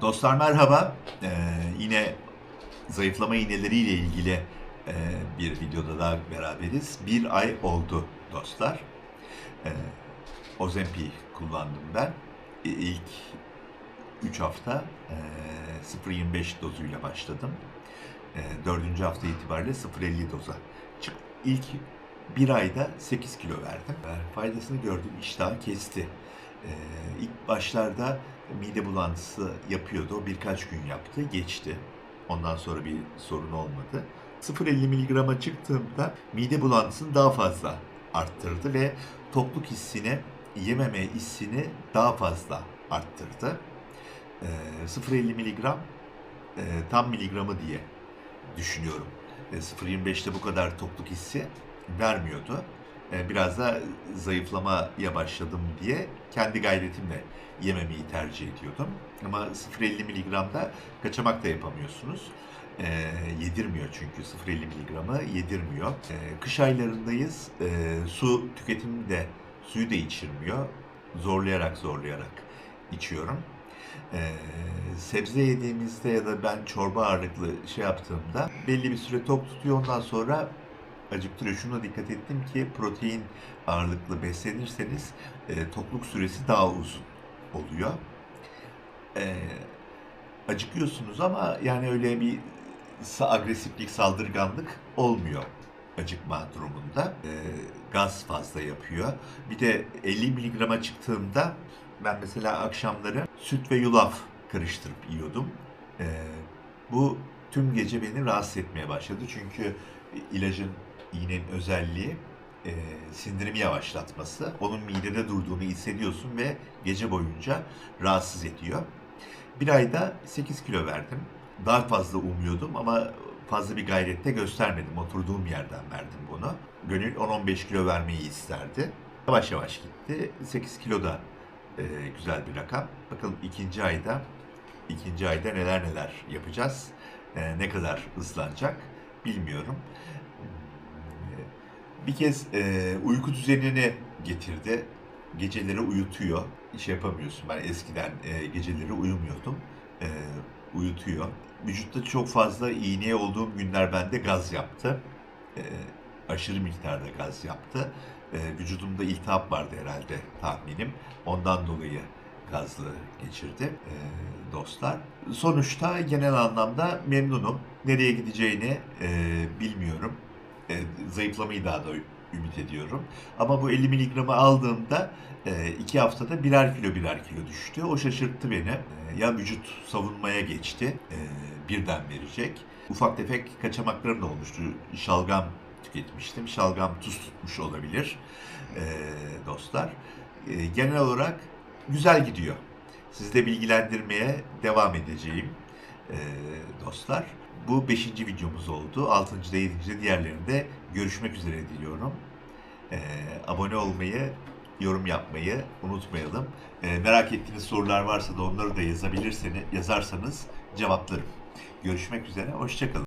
Dostlar merhaba. Ee, yine zayıflama iğneleriyle ilgili e, bir videoda daha beraberiz. Bir ay oldu dostlar. Ee, Ozempic kullandım ben. İ- İlk 3 hafta e, 0.25 dozuyla başladım. E, dördüncü hafta itibariyle 0.50 doza çık. İlk bir ayda 8 kilo verdim. E, Faydasını gördüm, iştahı kesti. E, ilk başlarda mide bulantısı yapıyordu. Birkaç gün yaptı, geçti. Ondan sonra bir sorun olmadı. 0.50 miligrama çıktığımda mide bulantısını daha fazla arttırdı ve tokluk hissini, yememe hissini daha fazla arttırdı. E, 0.50 miligram e, tam miligramı diye düşünüyorum. E, 0.25'te bu kadar tokluk hissi vermiyordu. E, Biraz da zayıflamaya başladım diye kendi gayretimle yememeyi tercih ediyordum. Ama 0.50 miligramda kaçamak da yapamıyorsunuz. E, yedirmiyor çünkü 0.50 miligramı yedirmiyor. E, kış aylarındayız. E, su tüketimi de suyu da içirmiyor. Zorlayarak zorlayarak içiyorum. Ee, sebze yediğimizde ya da ben çorba ağırlıklı şey yaptığımda belli bir süre tok tutuyor ondan sonra acıktırıyor. Şuna dikkat ettim ki protein ağırlıklı beslenirseniz e, tokluk süresi daha uzun oluyor. Ee, acıkıyorsunuz ama yani öyle bir agresiflik, saldırganlık olmuyor acıkma durumunda. Ee, gaz fazla yapıyor. Bir de 50 miligrama çıktığımda ben mesela akşamları süt ve yulaf karıştırıp yiyordum. Ee, bu tüm gece beni rahatsız etmeye başladı. Çünkü ilacın, iğnenin özelliği e, sindirimi yavaşlatması. Onun midede durduğunu hissediyorsun ve gece boyunca rahatsız ediyor. Bir ayda 8 kilo verdim. Daha fazla umuyordum ama fazla bir gayrette göstermedim. Oturduğum yerden verdim bunu. Gönül 10-15 kilo vermeyi isterdi. Yavaş yavaş gitti. 8 kilo da e, güzel bir rakam. Bakalım ikinci ayda ikinci ayda neler neler yapacağız. E, ne kadar hızlanacak bilmiyorum. Bir kez e, uyku düzenini getirdi. Geceleri uyutuyor. Şey yapamıyorsun. Ben eskiden e, geceleri uyumuyordum. E, uyutuyor. Vücutta çok fazla iğneye olduğum günler bende gaz yaptı. E, aşırı miktarda gaz yaptı. E, vücudumda iltihap vardı herhalde tahminim. Ondan dolayı gazlı geçirdi e, dostlar. Sonuçta genel anlamda memnunum. Nereye gideceğini e, bilmiyorum. E, zayıflamayı daha da ümit ediyorum. Ama bu 50 miligramı aldığımda e, iki haftada birer kilo birer kilo düştü. O şaşırttı beni. E, ya vücut savunmaya geçti. E, birden verecek. Ufak tefek kaçamaklarım da olmuştu. Şalgam tüketmiştim. Şalgam tuz tutmuş olabilir e, dostlar. E, genel olarak güzel gidiyor. Sizi de bilgilendirmeye devam edeceğim e, dostlar. Bu 5. videomuz oldu. 6. da 7. de diğerlerinde görüşmek üzere diliyorum. E, abone olmayı, yorum yapmayı unutmayalım. E, merak ettiğiniz sorular varsa da onları da yazabilirseniz, yazarsanız cevaplarım. Görüşmek üzere, hoşçakalın.